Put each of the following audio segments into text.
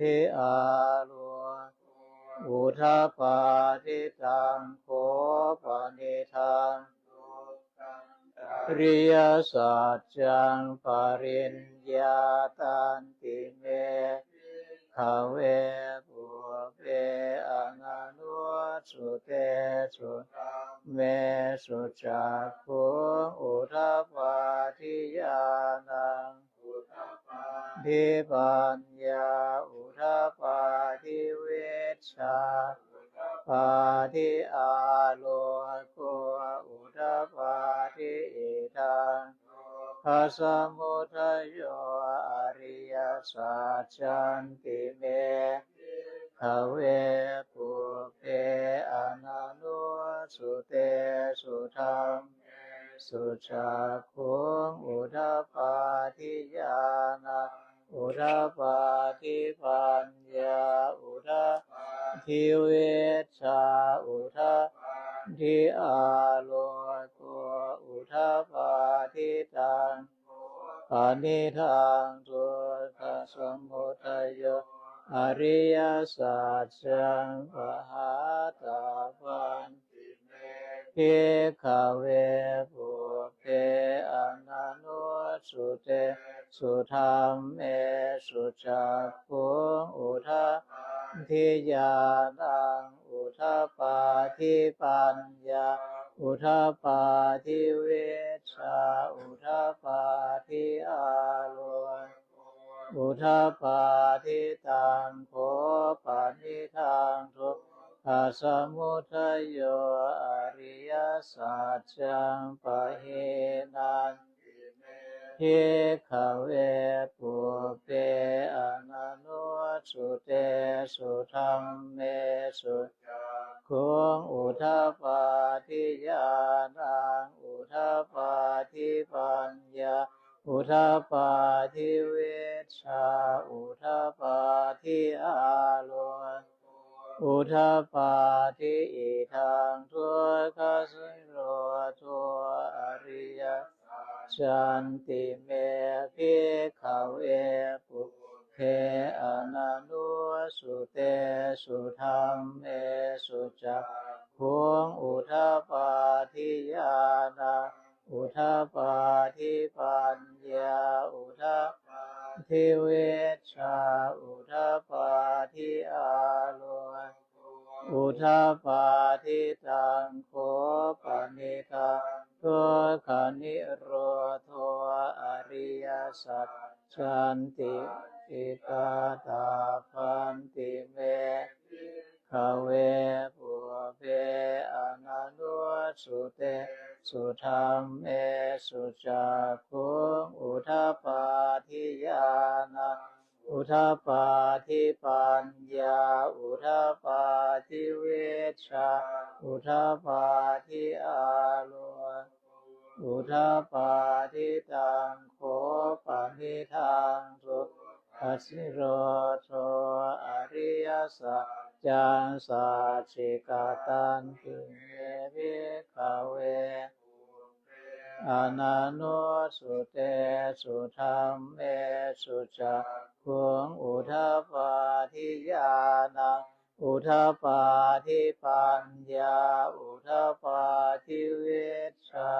ทิอาโลอุทาปาทิตังโคปนิทังริยสัจจังปริญญาตันติเมขเวปุเปอนานุสุเตสุเมสุจักขุอุทปาทิยานัง ทิปัญญาอุทาปาทิเวชชาปาทิอาโลโกอุทปาทิอิทังคัสมุทัยโยอริยสัจจันติเมขเวปุเพอนานุสุเตสุธรรมสุจักขุงอุทาปาทิยานา อุทาปาทิปัญญาอุทาทิเวชาอุทาทิอาโลโกอุทาปาทิตังปานิทังทุกขสมุทัยโยอริยสัจจังปหาตาปันทิขเวปุเพอนานุสุเต สุธรรมเมสุจักขุอุทาทิยานังอุทาปาทิปัญญา อุทาปาทิเวชชาอุทาปาทิอาโลอุทาปาทิตังโคปานิทังทุกขาสมุทโยอริยสัจจังปะเหนัน เฮขเวปุเปอนานุสุเตสุธรรมเมสุคุงอุทาปาทิยานังอุทาปาทิปัญญาอุทาปาทิเวชาอุทาปาทิอาโลอุทาปาทิอิทังทุกขสิโร ชันติเมพิขเวปุเพอนานุสุเตสุธรรมเมสุจักขุงอุทาปาทิยานาอุทาปาทิปัญญาอุทาทิเวชชาอุทาปาทิอาโลอุทาปาทิตังโคปนิทัง ทุกขานิโรโทอริยสัจจันติอิกาตาพันติเมขเวปุเพอนานุสุเต สุธรรมเมสุจักขุอุทาปาทิยานาอุทาปาทิปัญญา อุทาปาทิเวชชาอุทาปาทิอาโล อุทาปาทิตังโคปานิทังทุกขสิโรโทอริยสัจจสัจจิกาตันติเมวิขเวอนานุสุเตสุธรรมเมสุจักขุงอุทาปาทิยานังอุทาปาทิปัญญา อุทาปาทิเวชชา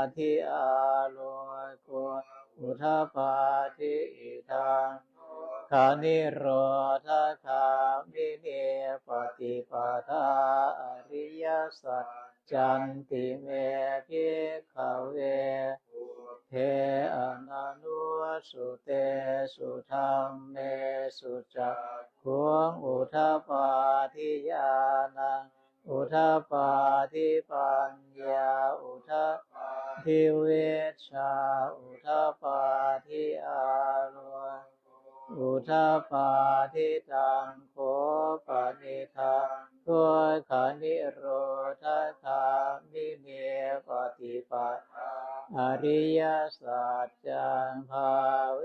ปาทิอาโลโกอุทาปาทิอิทังคานิโรธาคามิเนปฏิปทาอริยสัจจันติเมพิขเวเทอนานุสุเตสุธรรมเมสุจักขุงอุทาปาทิยานังอุทาปาทิปัญญาอุทา ทิเวชาอุทปาทิอาโลอุทปาทิตังโคปนิทังทุกขานิโรธาคามิเนปฏิปัตอริยสัจจังภาเว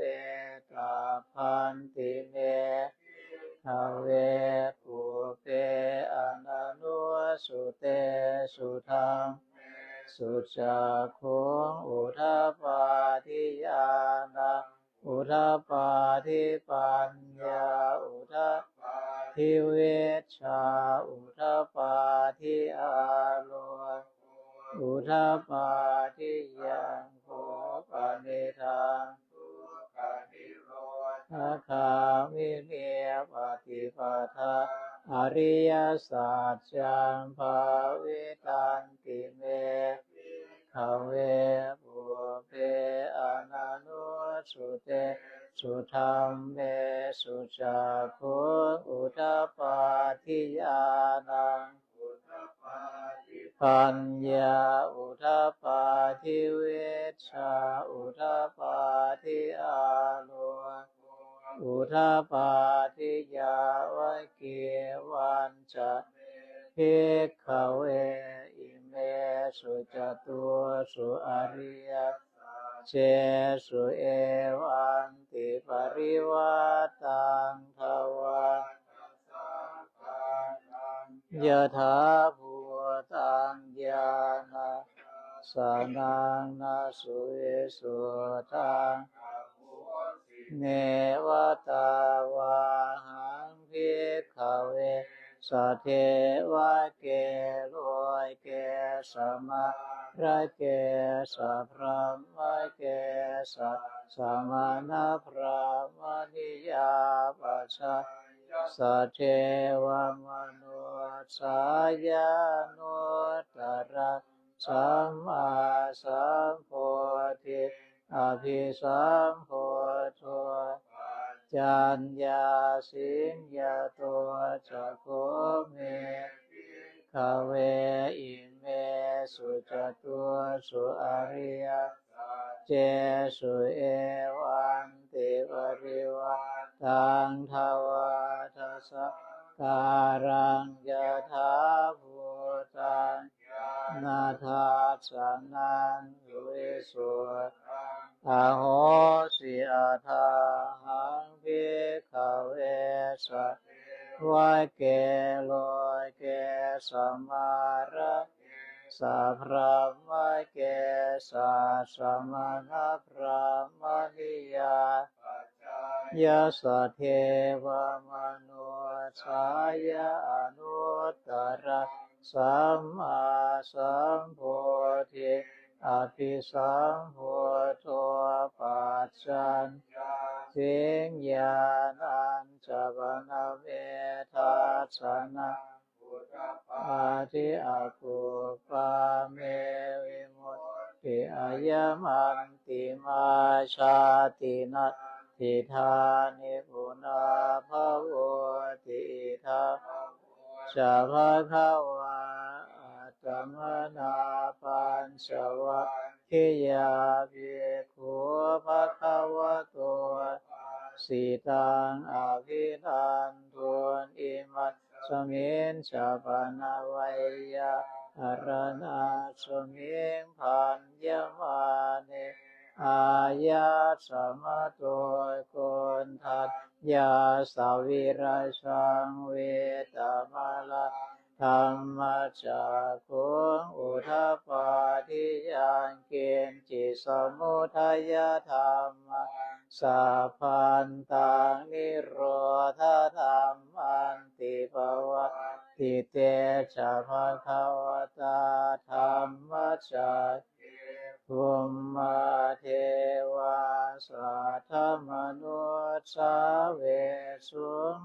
ตาพันติเมขเวปุ สุจักขุงอุทปาทิยานาอุทปปาทิปัญญาอุทปาทิเวชาอุทปาทิอาโลอุทปาทิยังโภปนิทานอาคามิเนียปฏิปทา อริยสัจจังภาวิตันติเมขเวปุเพอนันุสุเต สุธรรมเม สุจักขุอุทปาทิยานังปัญญาอุทปาทิเวชชาอุทปาทิอาโล อุทปาทิยาวเกวันจะภิกขเวอิเมสุจตุสุอริยเชสุเอวันติปริวัตังทวันยะถาภูตังญาณสานังนาสุเอสุตัง เนวตาวาหังพิกขเวสะเทวะเกโลยเกสมาระเกสะพระมะเกสะสมานาพระมณิยาปัสสะสัเทวมนุสายานุตระสัมมาสัมโพธิอภิสัมโพ จัญญาสิงยาตัวจักโคเมขเวอิเมสุจตัวสุอริยเจสุเอวันติปริวัตังทวาทัสสะการังยะถาภูตังนาทาสานังยุสุอโหสิอาทาหังพิกขเว สะวะเกโลเกสมาระสัพพะมะเกสัสมานาพระมณิยายะสะเทวมนุสายาอนุตตระสัมมาสัมโพธิอภิสัมพุทโธปัจจันสิงญานั นจะปนาเวทัสนะอาทิอากุปาเมวิมุตติอายมันติมาชาตินัตติธานิปุนาภวติทาชาภาคาวาอัตมนาปัญชวะคิยาภิกขุภะคะวะโต สีตังอภินันทุนอิมัสสมินชาปนาวัยยาอรณาสมิงพันยมาเนอายาสมะโตโกนทัตยาสาวิราชังเวตมาลาธรรมจักขุงอุทปาทิยังเกณจิสมุทัยธรรม สัพพันตังนิโรธาธรรมอันติปวะติเตชะภะคะวตาธรรมจักภูมิมาเทวาสัทธมนุสาเวสุง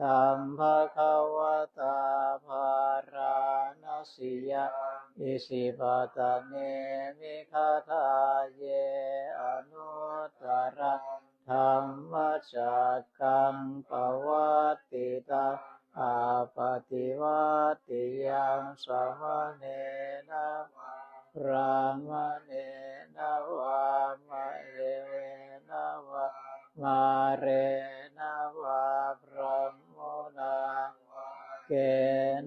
ธรรมภะคะวตาภาราณสิยาอิสิปตะเนมิคาทาเย ตตระธรรมจักกังปวัตติตาอาปฏิวัติยังสมเนนะพระมเนนะวามะเอเวนะวะมาเรนะวะพระโมนาเก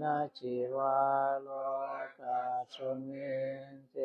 นะจิวาโลกาสมินเต